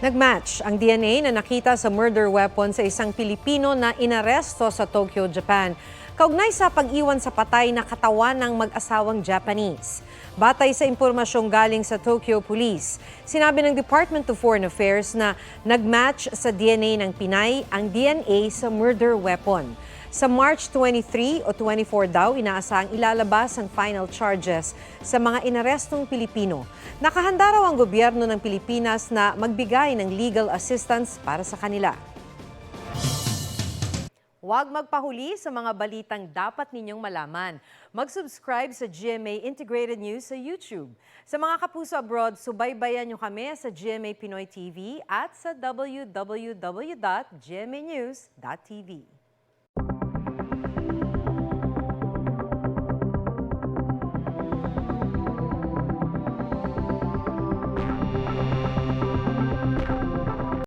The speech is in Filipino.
Nagmatch ang DNA na nakita sa murder weapon sa isang Pilipino na inaresto sa Tokyo, Japan. Kaugnay sa pag-iwan sa patay na katawan ng mag-asawang Japanese. Batay sa impormasyong galing sa Tokyo Police, sinabi ng Department of Foreign Affairs na nagmatch sa DNA ng Pinay ang DNA sa murder weapon. Sa March 23 o 24 daw, inaasahang ilalabas ang final charges sa mga inarestong Pilipino. Nakahanda raw ang gobyerno ng Pilipinas na magbigay ng legal assistance para sa kanila. Huwag magpahuli sa mga balitang dapat ninyong malaman. Mag-subscribe sa GMA Integrated News sa YouTube. Sa mga kapuso abroad, subaybayan nyo kami sa GMA Pinoy TV at sa www.gmanews.tv.